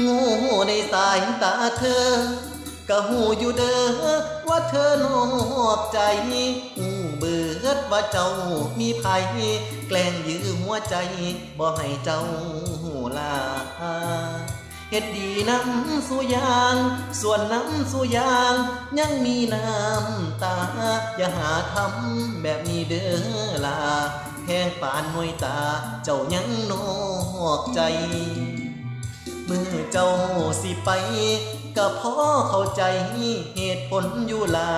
โง่ในสายตาเธอ ก็หูอยู่เด้อว่าเธอนอกใจหูเบิดว่าเจ้ามีภัยแกล้งยื้อหัวใจบ่ให้เจ้าลาเฮ็ดดีน้ำสุยาง ส่วนน้ำสุยาง ยังมีน้ำตา อย่าหาทำแบบนี้เด้อลาแพงปานหน่วยตา เจ้ายังนอกใจ เมื่อเจ้าสิไปก็พอเข้าใจเหตุผลอยู่ลา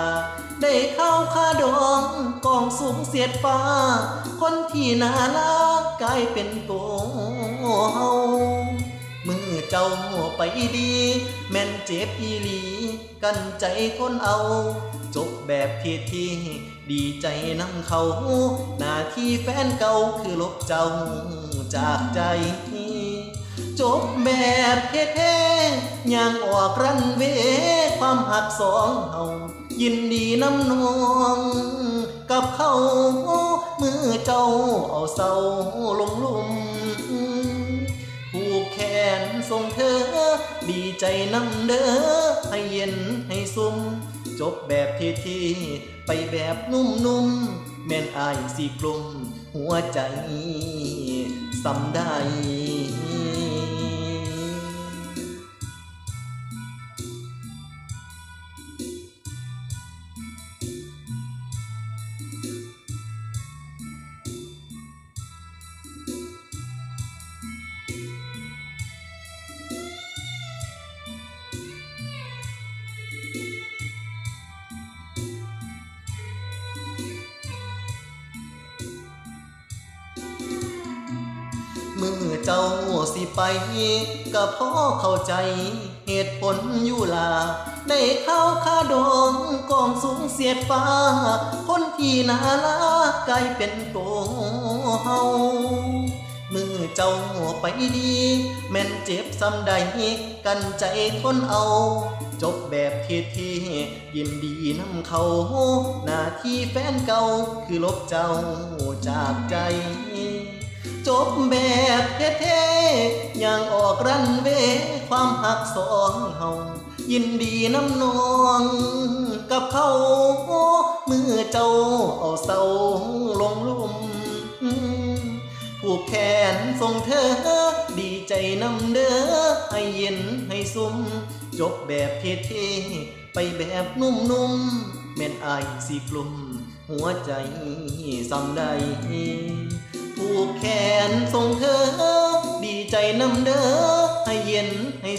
ได้เข้าคาดองกองสูงเสียดฟ้า คนที่น่ารักกลายเป็นตัวเฮาเมื่อเจ้าไปดี แม่นเจ็บอีหลี กันใจทนเอา จบแบบทีที่ดีใจนำเขา หน้าที่แฟนเก่าคือลบเจ้าจากใจ จบแบบเท่ๆย่างออกรันเวความหักสองเฮายินดีน้ำนองกับเขามือเจ้าเอาเศร้าลงลุมผูกแขนส่งเธอ ดีใจน้ำเด้อให้เย็นให้ซุ่มจบแบบที่ๆไปแบบนุ่มๆแม่นอายสีกลุ่มหัวใจสำได้ มื่อเจ้าสิไปก็พอเข้าใจ เหตุผลอยู่ลา ได้เข้าคาดองกองสูงเสียดฟ้า คนที่นารักลายเป็นตัวเฮาเมื่อเจ้าไปดี แม่นเจ็บซ้ำใดกันใจทนเอา จบแบบเท่ๆยินดีนำเขา หน้าที่แฟนเก่าคือลบเจ้าจากใจ จบแบบเท่ๆอย่างออกรันเวความหักสองเฮายินดีน้ำนองกับเขาเมื่อเจ้าเอาเศร้าลงลุ่มผูกแขนส่งเธอ ดีใจนำเด้อให้เย็นให้ซุ่มจบแบบเท่ๆไปแบบนุ่มๆแม่นอายสีกลุ่มหัวใจซ้ำใด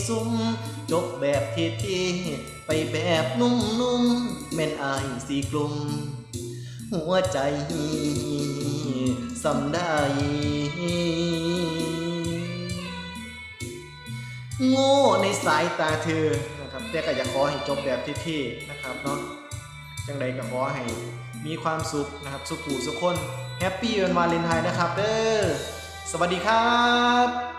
ซุ่มจบแบบเท่ๆไปแบบนุ่มๆแม่นอายสีกลุ่มหัวใจสำได้โง่ในสายตาเธอนะครับแต่ก็อยากขอให้จบแบบเท่ๆนะครับเนาะจังใดก็ขอให้มีความสุขนะครับสุขูสุขคนแฮปปี้วันวาเลนไทน์นะครับเด้อสวัสดีครับ